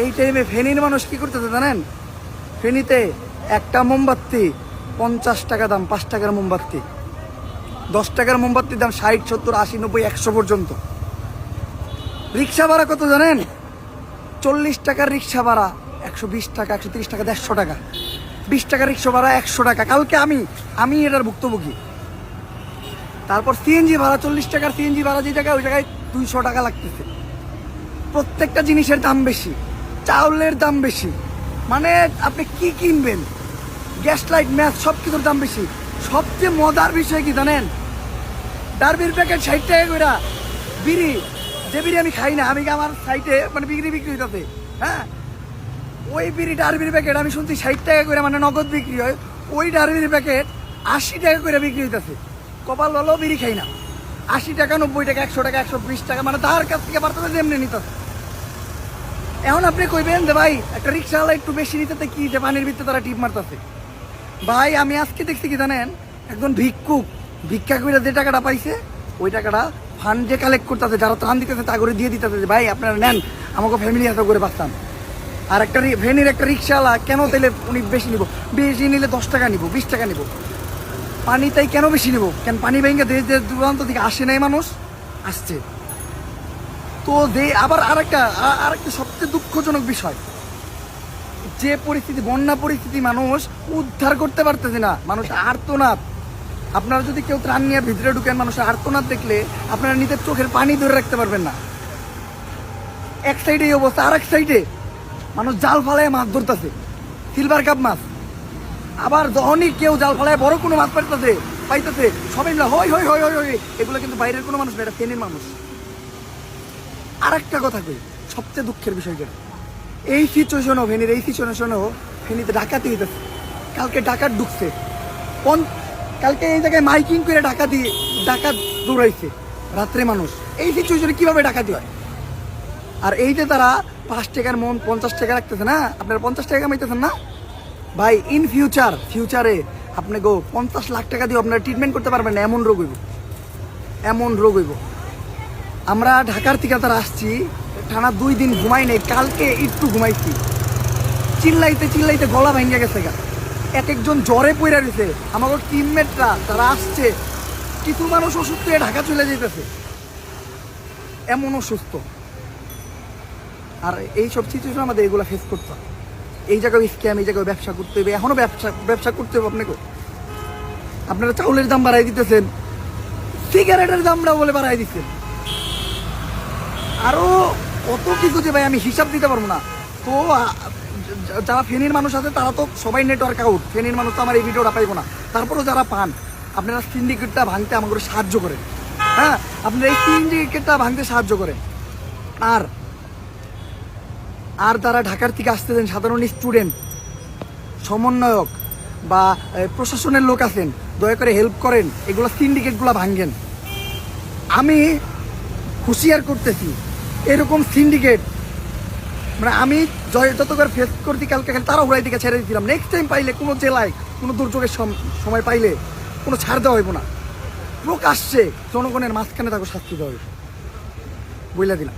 এই টাইমে ফেনীর মানুষ কি করতেছে জানেন? ফেনীতে একটা মোমবাতি, পঞ্চাশ টাকা দাম, পাঁচ টাকার মোমবাতি। দশ টাকার মোমবাতির দাম ষাট, সত্তর, আশি, নব্বই, একশো পর্যন্ত। রিক্সা ভাড়া কত জানেন? চল্লিশ টাকার রিক্সা ভাড়া, একশো বিশ টাকা, একশো তিরিশ টাকা, দেড়শো টাকা। বিশ টাকা রিক্সা ভাড়া, একশো টাকা। কালকে আমি আমি এটার ভুক্তভোগী। তারপর সিএনজি ভাড়া, চল্লিশ টাকার সিএনজি ভাড়া যে জায়গায়, ওই জায়গায় দুইশো টাকা লাগতেছে। প্রত্যেকটা জিনিসের দাম বেশি। চাউলের দাম বেশি। মানে আপনি কি কিনবেন? গ্যাস লাইট, ম্যাচ সব কিছুর দাম বেশি। সবচেয়ে মজার বিষয় কি জানেন? ডারবির প্যাকেট ষাট টাকা করে বিড়ি, যে বিড়ি আমি খাই না, আমি আমার সাইটে মানে বিক্রি বিক্রি হইতাছে? হ্যাঁ? ওই বিড়ি ডারবির প্যাকেট আমি শুনছি ষাট টাকা করে মানে নগদ বিক্রি হয়, ওই ডারবির প্যাকেট আশি টাকা করে বিক্রি হইতাছে। কপাল হলো বিড়ি খাই না। আশি টাকা, নব্বই টাকা, একশো টাকা, একশো বিশ টাকা মানে তার কাছ থেকে পারতেছে যেমনি নিতেছে। এখন আপনি কইবেন যে ভাই, একটা রিক্সাওয়ালা একটু বেশি নিতে কি যে পানির ভিতরে তারা টিপ মারতেছে? ভাই, আমি আজকে দেখছি কি জানেন? একজন ভিক্ষুক ভিক্ষা করে যে টাকাটা পাইছে, ওই টাকাটা ফান্ড যে কালেক্ট করতেছে, যারা ত্রাণ দিতেছে তা করে দিয়ে দিতেছে ভাই, আপনারা নেন, আমাকে ফ্যামিলি হাতে করে বাঁচতাম আর একটা ভ্যানের একটা রিক্সাওয়ালা কেন তাইলে উনি বেশি নিব? বেশি নিলে দশ টাকা নিব, বিশ টাকা নিব। পানি তাই কেন বেশি নিব? কেন পানি দেশ দেশ দূরান্ত থেকে আসে নাই মানুষ? আসছে। তো যে আবার আরেকটা আরেকটা সবচেয়ে দুঃখজনক বিষয়। যে পরিস্থিতি, বন্যা পরিস্থিতি মানুষ উদ্ধার করতে পারতেছে না, মানুষ আর্তনাদ। আপনারা যদি কেউ ত্রাণ নিয়ে ভিতরে ঢুকেন মানুষের আর্তনাদ দেখলে আপনারা নিজের চোখের পানি ধরে রাখতে পারবেন না। এক সাইডে এই অবস্থা আর এক সাইডে মানুষ জাল ফালায় মাছ ধরতেছে সিলভার কাপ মাছ। আবার যখনই কেউ জাল ফালায় বড় কোনো মাছ পাইতেছে পাইতেছে, সবাই মিলে হই হই হই হই হই, এগুলো কিন্তু বাইরের কোনো মানুষ না, এটা ফেনের মানুষ। আর একটা কথা কই, সবচেয়ে দুঃখের বিষয় যেটা। এই সিচুয়েশনও ফেনীর এই সিচুয়েশনও ফেনীতে ডাকাতি হইতেছে। কালকে ডাকাত ঢুকছে। পন কালকে এই জায়গায় মাইকিং করে ডাকাতি ডাকাত দৌড়াইছে। রাত্রে মানুষ। এই সিচুয়েশনে কীভাবে ডাকাতি হয়? আর এই যে তারা পাঁচ টাকার মন পঞ্চাশ টাকা রাখতেছে না, আপনারা পঞ্চাশ টাকা কামাইতেছেন না? ভাই ইন ফিউচার ফিউচারে আপনি গো পঞ্চাশ লাখ টাকা দিয়ে আপনারা ট্রিটমেন্ট করতে পারবেন না, এমন রোগ হইব। এমন রোগ হইব। আমরা ঢাকার থেকে তারা আসছি, টানা দুই দিন ঘুমাই নেই, কালকে একটু ঘুমাইছি। চিল্লাইতে চিল্লাইতে গলা ভেঙে গেছে গা। এক একজন জ্বরে পড়ে রয়েছে আমাকে টিমমেটরা তারা আসছে। কিছু মানুষ অসুস্থ হয়ে ঢাকা চলে যেতেছে এমন অসুস্থ। আর এই সব সিচুয়েশন আমাদের এগুলো ফেস করতে এই জায়গায় স্ক্যাম এই জায়গায় ব্যবসা করতে হবে। এখনও ব্যবসা ব্যবসা করতে হবে আপনাকে। আপনারা চাউলের দাম বাড়াই দিতেছেন। সিগারেটের দামটা বলে বাড়াই দিচ্ছেন আরও কত কিছু যে ভাই, আমি হিসাব দিতে পারব না। তো যারা ফেনীর মানুষ আছে, তারা তো সবাই নেটওয়ার্ক আউট ফেনীর মানুষ তো আমার এই ভিডিওটা পাইবো না। তারপরেও যারা পান, আপনারা সিন্ডিকেটটা ভাঙতে আমাকে সাহায্য করেন। হ্যাঁ আপনারা এই সিন্ডিকেটটা ভাঙতে সাহায্য করেন। আর আর তারা ঢাকার থেকে আসতেছেন, সাধারণ স্টুডেন্ট সমন্বয়ক বা প্রশাসনের লোক আছেন, দয়া করে হেল্প করেন, এগুলো সিন্ডিকেটগুলো ভাঙেন। আমি হুঁশিয়ার করতেছি এরকম সিন্ডিকেট মানে আমি জয় যতবার ফেস করতে কালকে খালি তারা উড়াই দিকে ছেড়ে দিয়েছিলাম নেক্সট টাইম পাইলে কোনো জেলায়, কোনো দুর্যোগের সম- সময় পাইলে কোনো ছাড় দেওয়া হইব না। প্রকাশ্যে জনগণের মাঝখানে তাকে শাস্তি দেওয়া হইব। বইলা দিলাম।